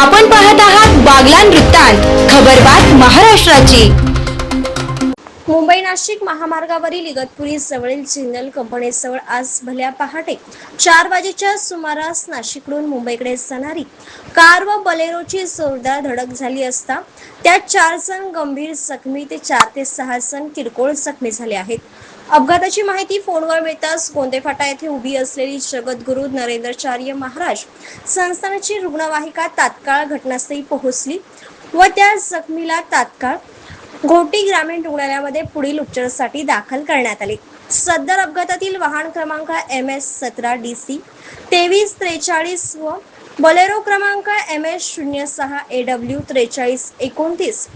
आपण पाहत आहात बागलान वृत्तांत खबरबात महाराष्ट्राची. मुंबई नाशिक महामार्गावरील इगतपुरी जवळील जिंदल कंपनीजवळ आज भल्या पहाटे चार वाजेच्या सुमारास नाशिककडून मुंबईकडे जाणारी कार व बलेरोची जोरदार धडक झाली असता त्यात चार जण गंभीर जखमी ते चार ते सहा जण किरकोळ जखमी झाले आहेत. अपघाताची माहिती फोनवर मिळताच गोंदेफाटा येथे उभी असलेली जगद्गुरू नरेंद्रचार्य महाराज संस्थानाची रुग्णवाहिका तात्काळ घटनास्थळी पोहोचली व त्या जखमीला तात्काळ घोटी ग्रामीण रुग्णालयामध्ये पुढील उपचारासाठी दाखल करण्यात आले. सदर अपघातातील वाहन क्रमांक एम एस सतरा डी सी तेवीस त्रेचाळीस व बलेरो क्रमांक एम एस शून्य सहा ए डब्ल्यू त्रेचाळीस एकोणतीस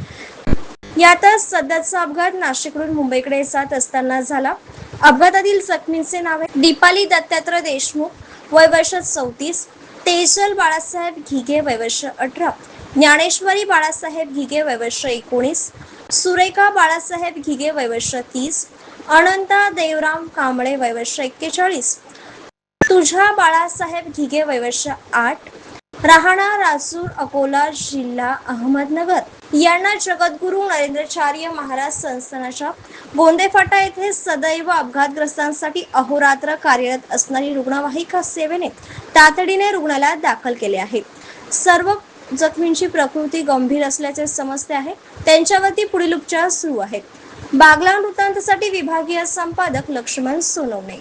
यातच सध्याचा अपघात नाशिककडून मुंबईकडे जात असताना झाला. अपघातातील जखमींचे नाव आहे दीपाली दत्तात्रय देशमुख वय वर्ष चौतीस तेजल बाळासाहेब घिगे वय वर्ष अठरा ज्ञानेश्वरी बाळासाहेब घिगे वय वर्ष एकोणीस सुरेखा बाळासाहेब घिगे वय वर्ष तीस अनंता देवराम कांबळे वय वर्ष एक्केचाळीस तुझा बाळासाहेब घिगे वय वर्ष आठ राहणार रासूर अकोला जिल्हा अहमदनगर. यांना जगद्गुरू नरेंद्रचार्य महाराज संस्थानाच्या गोंदेफाटा येथे सदैव अपघातग्रस्तांसाठी अहोरात्र कार्यरत असणारी रुग्णवाहिका सेवेने तातडीने रुग्णालयात दाखल केले आहे. सर्व जखमींची प्रकृती गंभीर असल्याचे समजते आहे. त्यांच्यावरती पुढील उपचार सुरू आहेत. बागला वृत्तांतसाठी विभागीय संपादक लक्ष्मण सोनवणे.